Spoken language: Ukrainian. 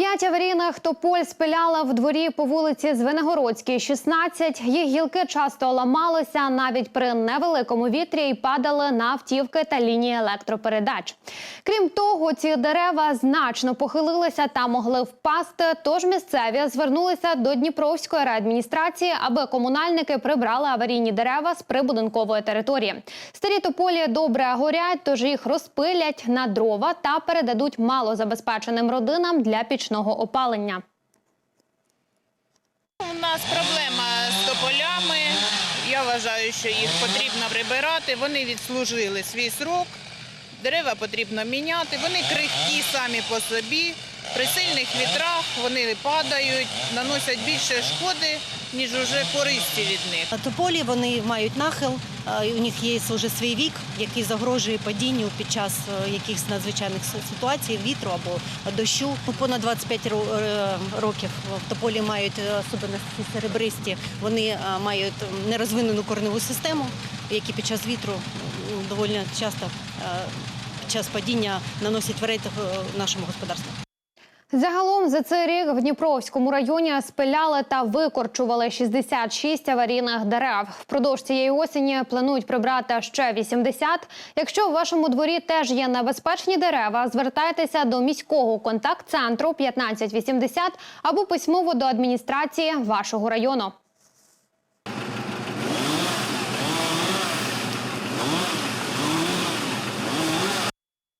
П'ять аварійних тополь спиляла в дворі по вулиці Звенигородській, 16. Їх гілки часто ламалися навіть при невеликому вітрі і падали на автівки та лінії електропередач. Крім того, ці дерева значно похилилися та могли впасти. Тож місцеві звернулися до Дніпровської райадміністрації, аби комунальники прибрали аварійні дерева з прибудинкової території. Старі тополі добре горять, тож їх розпилять на дрова та передадуть малозабезпеченим родинам для пічного опалення. У нас проблема з тополями. Я вважаю, що їх потрібно прибирати. Вони відслужили свій срок. Дерева потрібно міняти. Вони крихкі самі по собі. При сильних вітрах вони падають, наносять більше шкоди, ніж уже користі від них. Тополі вони мають нахил, у них є вже свій вік, який загрожує падінню під час е, якихось надзвичайних ситуацій, вітру або дощу. Ну, Понад 25 ро- е, років тополі мають е, особливості серебристі. Вони мають нерозвинену кореневу систему, які під час вітру доволі часто під час падіння наносять вред нашому господарству. Загалом за цей рік в Дніпровському районі спиляли та викорчували 66 аварійних дерев. Впродовж цієї осені планують прибрати ще 80. Якщо у вашому дворі теж є небезпечні дерева, звертайтеся до міського контакт-центру 1580 або письмово до адміністрації вашого району.